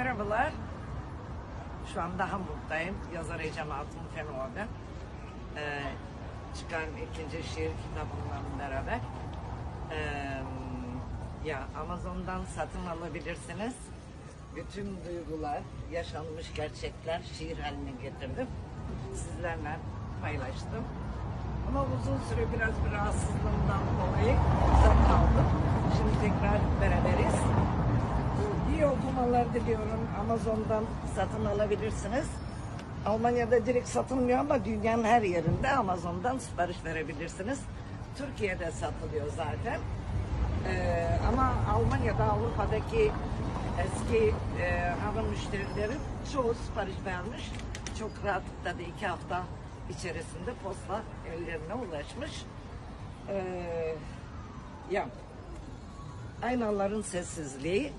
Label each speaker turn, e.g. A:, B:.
A: Merhabalar. Şu anda Hamburg'dayım. Yazar Ecem Altın Fenoğlu. Ee, çıkan ikinci şiir kitabımla beraber. Ee, ya Amazon'dan satın alabilirsiniz. Bütün duygular, yaşanmış gerçekler şiir haline getirdim. Sizlerle paylaştım. Ama uzun süre biraz bir rahatsızlığımdan dolayı uzak kaldım. Şimdi tekrar. İyi okumalar diliyorum. Amazon'dan satın alabilirsiniz. Almanya'da direkt satılmıyor ama dünyanın her yerinde Amazon'dan sipariş verebilirsiniz. Türkiye'de satılıyor zaten. Ee, ama Almanya'da Avrupa'daki eski e, hanım müşterileri çoğu sipariş vermiş. Çok rahatlıkla da iki hafta içerisinde posta ellerine ulaşmış. Ee, ya Aynaların sessizliği